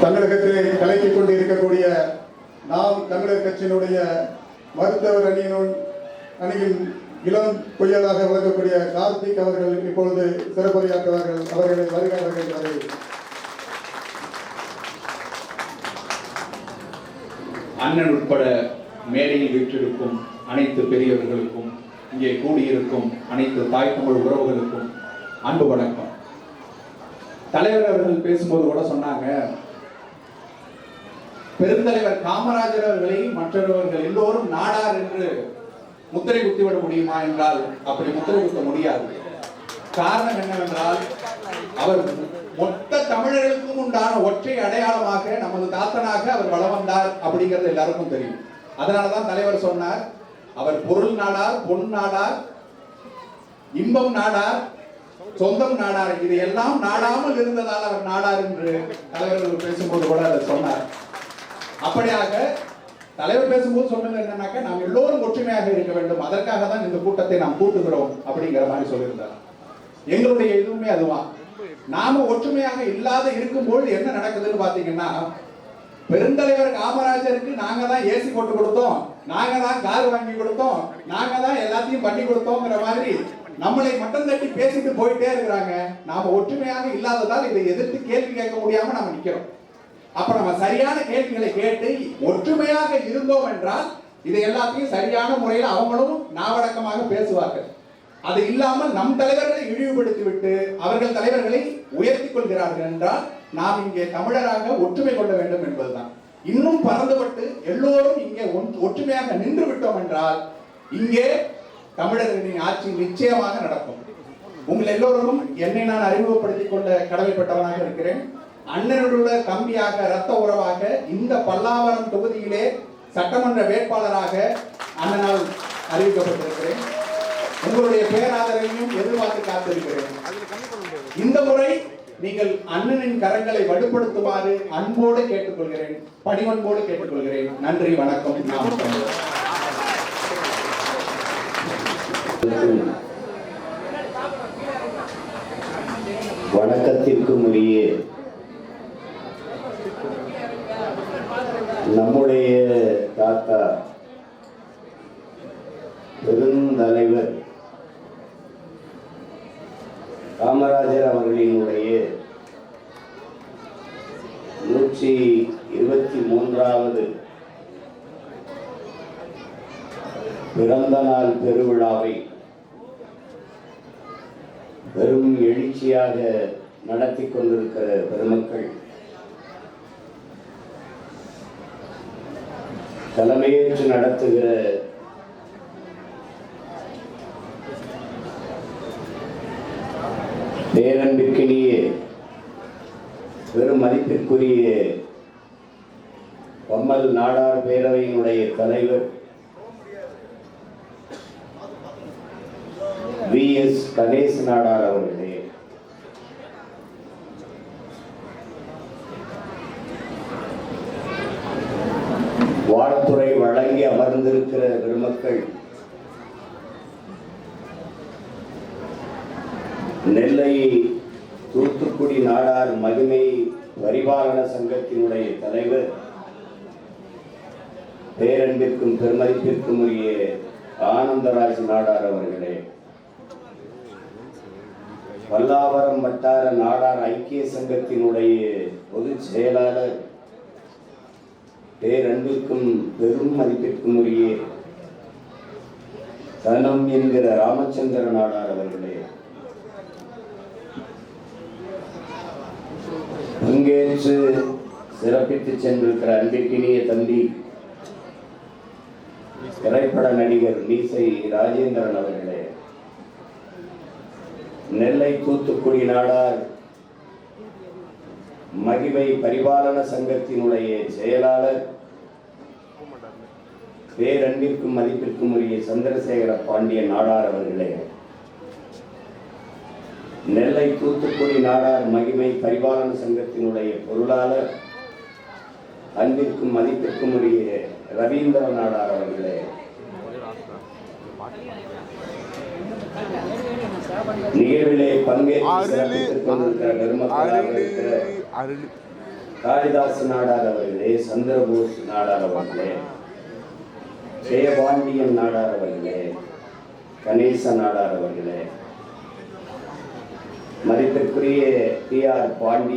தமிழகத்திலே கலக்கிக் கொண்டு இருக்கக்கூடிய நாம் தமிழர் கட்சியினுடைய மருத்துவர் அணியினுள் அணியின் இளம் புயலாக விளங்கக்கூடிய கார்த்திக் அவர்கள் இப்பொழுது சிறப்புரையாற்றுவார்கள். அவர்களை வருக வருகின்றார்கள் அண்ணன் உட்பட மேடையில் வீற்றிருக்கும் அனைத்து பெரியவர்களுக்கும் இங்கே கூடியிருக்கும் அனைத்து தாய் தமிழ் உறவுகளுக்கும் அன்பு வணக்கம். தலைவர் அவர்கள் பேசும்போது கூட சொன்னாங்க பெருந்தலைவர் காமராஜர் அவர்களை மற்றவர்கள் எல்லோரும் நாடார் என்று முத்திரை குத்திவிட முடியுமா என்றால் அப்படி முத்திரை குத்த முடியாது. காரணம் என்னவென்றால் அவர் மொத்த தமிழர்களுக்கும் உண்டான ஒற்றை அடையாளமாக நமது தாத்தனாக அவர் வளம் வந்தார் அப்படிங்கிறது எல்லாருக்கும் தெரியும். அதனாலதான் தலைவர் சொன்னார் அவர் பொருள் நாடார் பொன் நாடார் இன்பம் நாடார் சொந்தம் நாடார். இது எல்லாம் நாடாமல் இருந்ததால் அவர் நாடார் என்று தலைவர்கள் பேசும்போது கூட அதை சொன்னார். அப்படியாக தலைவர் பேசும்போது சொன்னது என்னன்னாக்கா நாம் எல்லோரும் ஒற்றுமையாக இருக்க வேண்டும். அதற்காக தான் இந்த கூட்டத்தை நாம் கூட்டுகிறோம் அப்படிங்கிற மாதிரி சொல்லியிருந்தார். எங்களுடைய இதுவுமே அதுவான் நாம ஒற்றுமையாக இல்லாத இருக்கும்போது என்ன நடக்குதுன்னு பாத்தீங்கன்னா பெருந்தலைவர் காமராஜருக்கு நாங்க தான் ஏசி போட்டு கொடுத்தோம். நாங்க தான் கார் வாங்கி கொடுத்தோம். நாங்க தான் எல்லாத்தையும் பண்ணி கொடுத்தோங்கிற மாதிரி நம்மளை மட்டும் தட்டி பேசிட்டு போயிட்டே இருக்கிறாங்க. நாம ஒற்றுமையாக இல்லாததால் இதை எதிர்த்து கேள்வி கேட்க முடியாம நாம நிக்கிறோம். அப்ப நம்ம சரியான கேள்விகளை கேட்டு ஒற்றுமையாக இருந்தோம் என்றால் இதை எல்லாத்தையும் சரியான முறையில் அவங்களும் நாவடக்கமாக பேசுவார்கள். அது இல்லாமல் நம் தலைவர்களை இழிவுபடுத்தி விட்டு அவர்கள் தலைவர்களை உயர்த்தி கொள்கிறார்கள் என்றால் நாம் இங்கே தமிழராக ஒற்றுமை கொள்ள வேண்டும் என்பதுதான். இன்னும் பறந்துபட்டு எல்லோரும் இங்கே ஒற்றுமையாக நின்று விட்டோம் என்றால் இங்கே தமிழர்களின் ஆட்சி நிச்சயமாக நடக்கும். உங்கள் எல்லோரும் என்னை நான் அறிமுகப்படுத்திக் கொள்ள கடமைப்பட்டவனாக இருக்கிறேன். அண்ணனுடைய தம்பியாக ரத்த உறவாக இந்த பல்லாவரம் தொகுதியிலே சட்டமன்ற வேட்பாளராக அண்ணனால் அறிவிக்கப்பட்டிருக்கிறேன். உங்களுடைய பேராதரவையும் எதிர்பார்த்து காத்திருக்கிறேன். இந்த முறை நீங்கள் அண்ணனின் கரங்களை வலுப்படுத்துமாறு அன்போடு கேட்டுக்கொள்கிறேன் பணிவன்போடு கேட்டுக்கொள்கிறேன். நன்றி வணக்கம் வணக்கத்திற்கு வணக்கத்திற்கும் உரிய நம்முடைய தாத்தா பெருந்தலைவர் காமராஜர் அவர்களினுடைய நூற்றி இருபத்தி மூன்றாவது பிறந்த நாள் பெருவிழாவை பெரும் எழுச்சியாக நடத்தி கொண்டிருக்கிற பெருமக்கள் தலைமையேற்று நடத்துகிற பேரன்பிற்கினிய பெரும் மதிப்பிற்குரிய பம்மல் நாடார் பேரவையினுடைய தலைவர் வி. எஸ். கணேஷ் நாடார் அவர்களே. வாழ்த்துறை வழங்கி அமர்ந்திருக்கிற பெருமக்கள் நெல்லை தூத்துக்குடி நாடார் மகிமை வரிபாலன சங்கத்தினுடைய தலைவர் பேரன்பிற்கும் பெருமதிப்பிற்கும் உரிய ஆனந்தராஜ் நாடார் அவர்களே. பல்லாவரம் வட்டார நாடார் ஐக்கிய சங்கத்தினுடைய பொதுச் செயலாளர் பேரன்பிற்கும் பெரும் மதிப்பிற்கும் உரிய தனம் என்கிற ராமச்சந்திர நாடார் அவர்களே பங்கேற்று சிறப்பித்து சென்றிருக்கிற அன்பிற்கினிய தம்பி திரைப்பட நடிகர் மீசை ராஜேந்திரன் அவர்களே. நெல்லை தூத்துக்குடி நாடார் மகிமை பரிபாலன சங்கத்தினுடைய செயலாளர் பேரன்பிற்கும் மதிப்பிற்கும் உரிய சந்திரசேகர பாண்டிய நாடார் அவர்களே. நெல்லை தூத்துக்குடி நாடார் மகிமை பரிபாலன சங்கத்தினுடைய பொருளாளர் அன்பிற்கும் மதிப்பிற்கும் உரிய ரவீந்திர நாடார் அவர்களே. நிகழ்விலே பங்கேற்று காளிதாஸ் நாடார் அவர்களே சந்திரபோஸ் நாடார் அவர்களே ஜெயபாண்டியன் நாடார் அவர்களே கணேச நாடார் அவர்களே மதிப்பிற்குரிய டி ஆர் பாண்டியன்